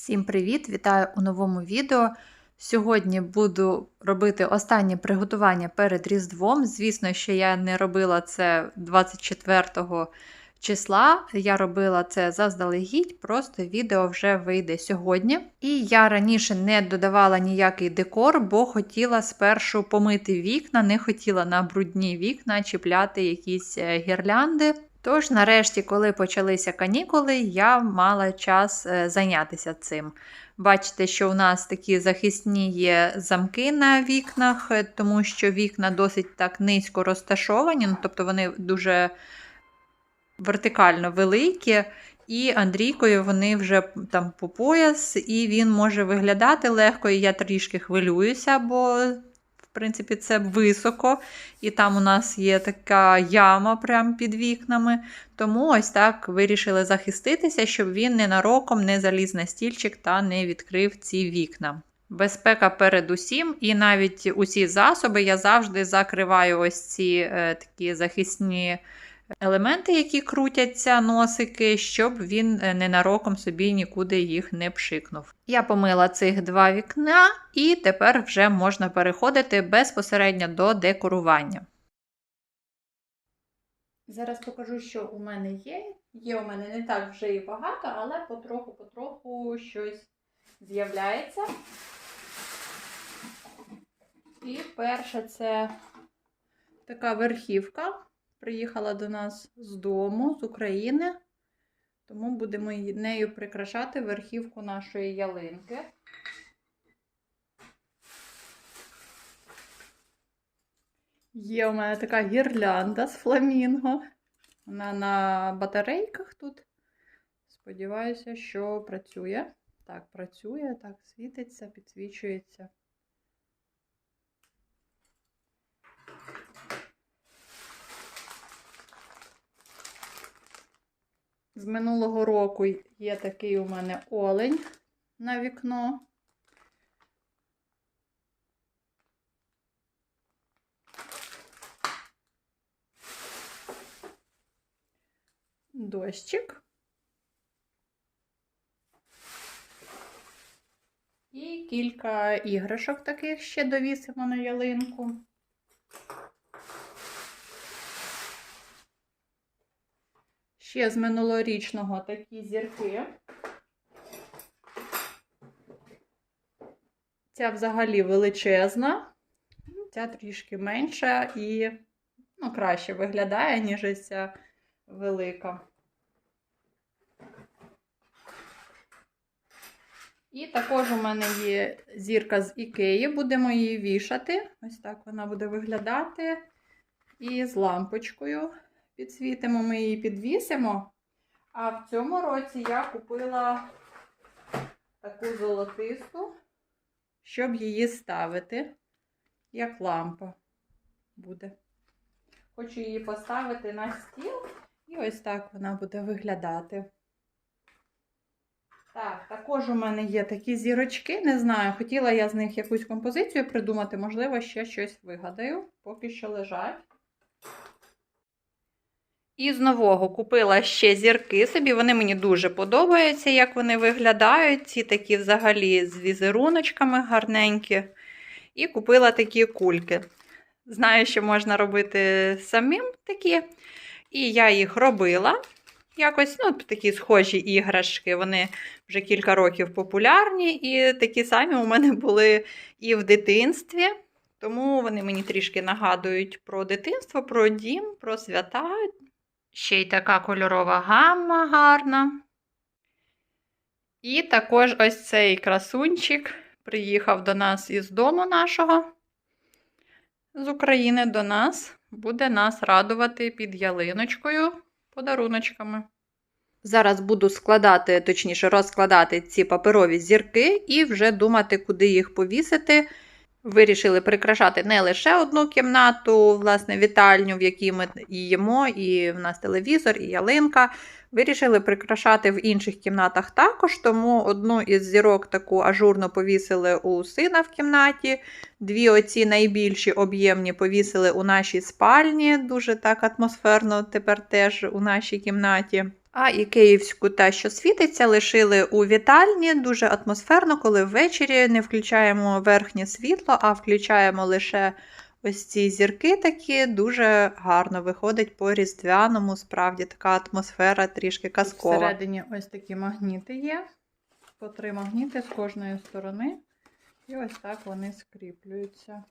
Всім привіт! Вітаю у новому відео. Сьогодні буду робити останнє приготування перед Різдвом. Звісно, що я не робила це 24 числа. Я робила це заздалегідь, просто відео вже вийде сьогодні. І я раніше не додавала ніякий декор, бо хотіла спершу помити вікна, не хотіла на брудні вікна чіпляти якісь е, гірлянди. Тож, нарешті, коли почалися канікули, я мала час е, зайнятися цим. Бачите, що у нас такі захисні є замки на вікнах, е, тому що вікна досить так низько розташовані, ну, тобто вони дуже вертикально великі. І Андрійкою вони вже там по пояс, і він може виглядати легко, і я трішки хвилююся, бо, в принципі, це високо. І там у нас є така яма прямо під вікнами. Тому ось так вирішили захиститися, щоб він ненароком не заліз на стільчик та не відкрив ці вікна. Безпека передусім, і навіть усі засоби я завжди закриваю ось ці е, такі захисні елементи, які крутяться, носики, щоб він е, ненароком собі нікуди їх не пшикнув. Я помила цих два вікна, і тепер вже можна переходити безпосередньо до декорування. Зараз покажу, що у мене є. Є у мене не так вже і багато, але потроху-потроху щось з'являється. І перше це така верхівка. Приїхала до нас з дому, з України. Тому будемо нею прикрашати верхівку нашої ялинки. Є у мене така гірлянда з фламінго. Вона на батарейках тут. Сподіваюся, що працює. Так, працює, так, світиться, підсвічується. З минулого року є такий у мене олень на вікно. Дощик. І кілька іграшок таких ще довісимо на ялинку. Ще з минулорічного такі зірки. Ця взагалі величезна, ця трішки менша і ну, краще виглядає, ніж ця велика. І також у мене є зірка з Ікеї, будемо її вішати. Ось так вона буде виглядати. І з лампочкою підсвітимо, ми її підвісимо. А в цьому році я купила таку золотисту, щоб її ставити, як лампа буде. Хочу її поставити на стіл, і ось так вона буде виглядати. Так, також у мене є такі зірочки, не знаю, хотіла я з них якусь композицію придумати, можливо, ще щось вигадаю, поки що лежать. І з нового купила ще зірки собі. Вони мені дуже подобаються, як вони виглядають. Ці такі взагалі з візеруночками гарненькі. І купила такі кульки. Знаю, що можна робити самим такі. І я їх робила. Якось, ну, такі схожі іграшки. Вони вже кілька років популярні. І такі самі у мене були і в дитинстві. Тому вони мені трішки нагадують про дитинство, про дім, про свята. Ще й така кольорова гамма гарна. І також ось цей красунчик приїхав до нас із дому нашого, з України до нас, буде нас радувати під ялиночкою подаруночками. Зараз буду складати, точніше, розкладати ці паперові зірки і вже думати, куди їх повісити. Вирішили прикрашати не лише одну кімнату, власне, вітальню, в якій ми їмо, і в нас телевізор, і ялинка. Вирішили прикрашати в інших кімнатах також, тому одну із зірок таку ажурно повісили у сина в кімнаті. Дві оці найбільші об'ємні повісили у нашій спальні, дуже так атмосферно тепер теж у нашій кімнаті. А ікеївську та, що світиться, лишили у вітальні. Дуже атмосферно, коли ввечері не включаємо верхнє світло, а включаємо лише ось ці зірки такі. Дуже гарно виходить по різдвяному. Справді така атмосфера трішки казкова. Всередині ось такі магніти є. По три магніти з кожної сторони. І ось так вони скріплюються.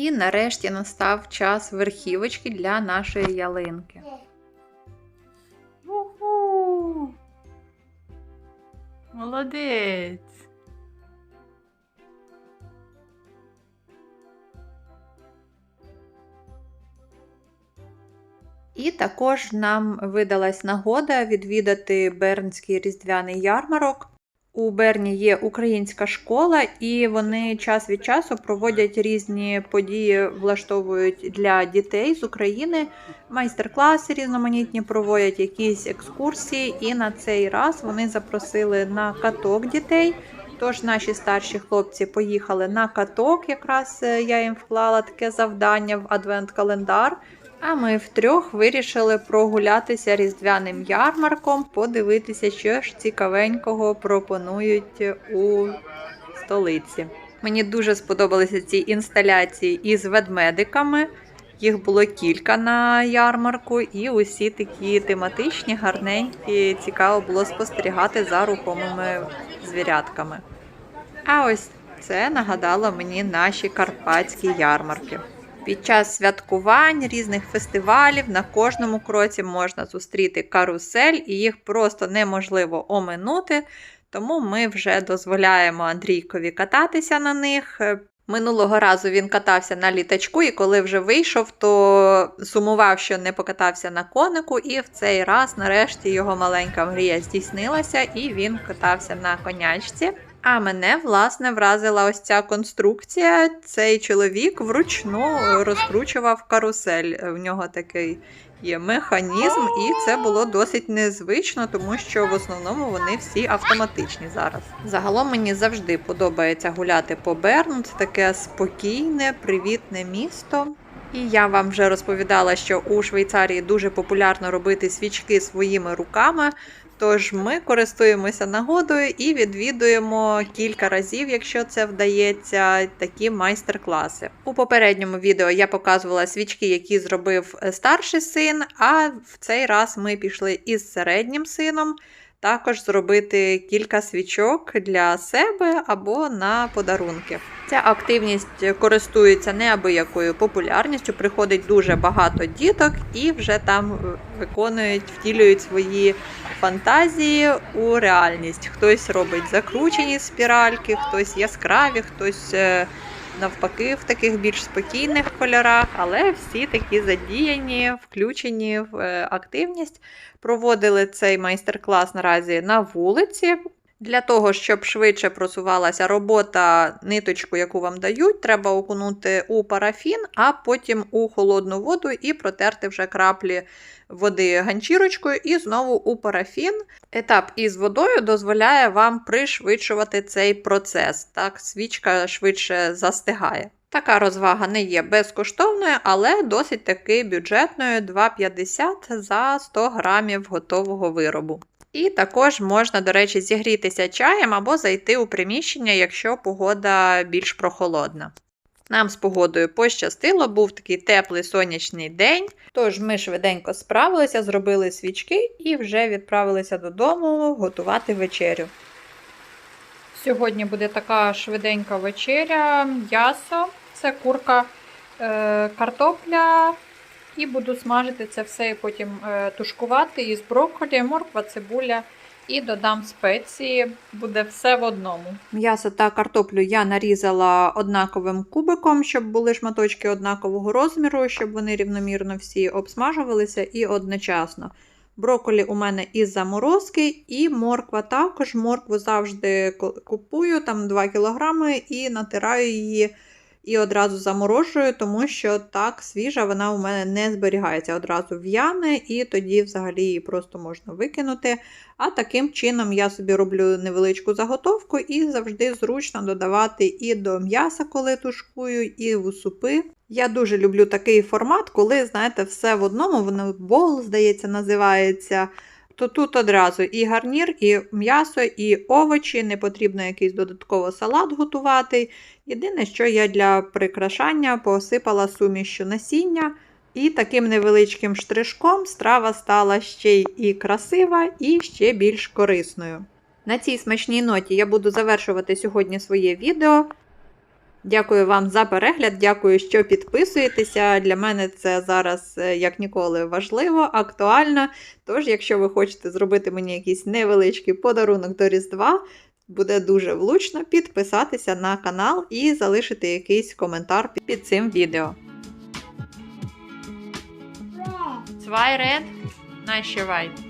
І нарешті настав час верхівочки для нашої ялинки. Уху! Молодець! І також нам видалась нагода відвідати Бернський різдвяний ярмарок. У Берні є українська школа, і вони час від часу проводять різні події, влаштовують для дітей з України. Майстер-класи різноманітні проводять якісь екскурсії. І на цей раз вони запросили на каток дітей. Тож наші старші хлопці поїхали на каток. Якраз е, я їм вклала таке завдання в адвент-календар. А ми втрьох вирішили прогулятися різдвяним ярмарком, подивитися, що ж цікавенького пропонують у столиці. Мені дуже сподобалися ці інсталяції із ведмедиками. Їх було кілька на ярмарку, і усі такі тематичні, гарненькі. Цікаво було спостерігати за рухомими звірятками. А ось це нагадало мені наші карпатські ярмарки. Під час святкувань різних фестивалів на кожному кроці можна зустріти карусель, і їх просто неможливо оминути. Тому ми вже дозволяємо Андрійкові кататися на них. Минулого разу він катався на літачку, і коли вже вийшов, то сумував, що не покатався на конику, і в цей раз, нарешті, його маленька мрія здійснилася, і він катався на конячці. А мене, власне, вразила ось ця конструкція. Цей чоловік вручну розкручував карусель. В нього такий є механізм, і це було досить незвично, тому що в основному вони всі автоматичні зараз. Загалом мені завжди подобається гуляти по Берну. Це таке спокійне, привітне місто. І я вам вже розповідала, що у Швейцарії дуже популярно робити свічки своїми руками. Тож ми користуємося нагодою і відвідуємо кілька разів, якщо це вдається, такі майстер-класи. У попередньому відео я показувала свічки, які зробив старший син, а в цей раз ми пішли із середнім сином. Також зробити кілька свічок для себе або на подарунки. Ця активність користується неабиякою популярністю. Приходить дуже багато діток і вже там виконують, втілюють свої фантазії у реальність. Хтось робить закручені спіральки, хтось яскраві, хтось е, навпаки в таких більш спокійних кольорах, але всі такі задіяні, включені в е, активність. Проводили цей майстер-клас наразі на вулиці. Для того, щоб швидше просувалася робота, ниточку, яку вам дають, треба окунути у парафін, а потім у холодну воду і протерти вже краплі води ганчірочкою і знову у парафін. Етап із водою дозволяє вам пришвидшувати цей процес. Так, свічка швидше застигає. Така розвага не є безкоштовною, але досить таки бюджетною 2,50 за 100 грамів готового виробу. І також можна, до речі, зігрітися чаєм або зайти у приміщення, якщо погода більш прохолодна. Нам з погодою пощастило, був такий теплий сонячний день. Тож ми швиденько справилися, зробили свічки і вже відправилися додому готувати вечерю. Сьогодні буде така швиденька вечеря, м'ясо, це курка, е, картопля. І буду смажити це все і потім е, тушкувати із брокколі, морква, цибуля і додам спеції. Буде все в одному. М'ясо та картоплю я нарізала однаковим кубиком, щоб були шматочки однакового розміру, щоб вони рівномірно всі обсмажувалися і одночасно. Брокколі у мене із заморозки, і морква також. Моркву завжди купую, там 2 кг, і натираю її і одразу заморожую, тому що так свіжа вона у мене не зберігається. Одразу в'яне, і тоді взагалі її просто можна викинути. А таким чином я собі роблю невеличку заготовку і завжди зручно додавати і до м'яса, коли тушкую, і в супи. Я дуже люблю такий формат, коли, знаєте, все в одному, воно бол, здається, називається. То тут одразу і гарнір, і м'ясо, і овочі, не потрібно якийсь додатково салат готувати. Єдине, що я для прикрашання посипала сумішю насіння, і таким невеличким штришком страва стала ще й і красива, і ще більш корисною. На цій смачній ноті я буду завершувати сьогодні своє відео. Дякую вам за перегляд, дякую, що підписуєтеся. Для мене це зараз, е, як ніколи, важливо, актуально. Тож, якщо ви хочете зробити мені якийсь невеличкий подарунок до Різдва, буде дуже влучно підписатися на канал і залишити якийсь коментар під цим відео. Zwei Red, Nice White.